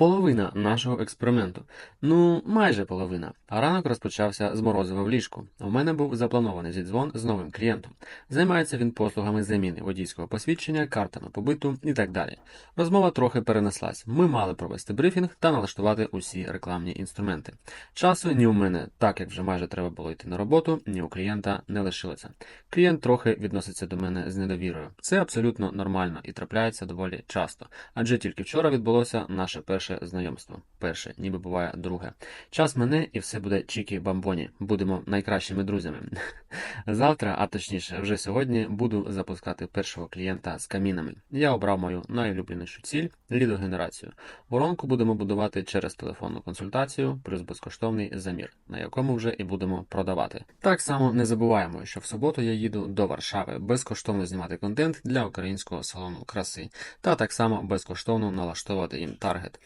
Половина нашого експерименту. Ну, майже половина. А ранок розпочався з морозива в ліжку. У мене був запланований зідзвон з новим клієнтом. Займається він послугами заміни водійського посвідчення, картами побиту і так далі. Розмова трохи перенеслась. Ми мали провести брифінг та налаштувати усі рекламні інструменти. Часу ні у мене, так як вже майже треба було йти на роботу, ні у клієнта не лишилося. Клієнт трохи відноситься до мене з недовірою. Це абсолютно нормально і трапляється доволі часто, адже тільки вчора відбулося наше перше знайомство. Перше, ніби буває друге. Час мене і все буде чікі бамбоні. Будемо найкращими друзями. Завтра, а точніше, вже сьогодні, буду запускати першого клієнта з камінами. Я обрав мою найулюбленішу ціль лідогенерацію. Воронку будемо будувати через телефонну консультацію плюс безкоштовний замір, на якому вже і будемо продавати. Так само не забуваємо, що в суботу я їду до Варшави безкоштовно знімати контент для українського салону краси, та так само безкоштовно налаштовувати їм таргет.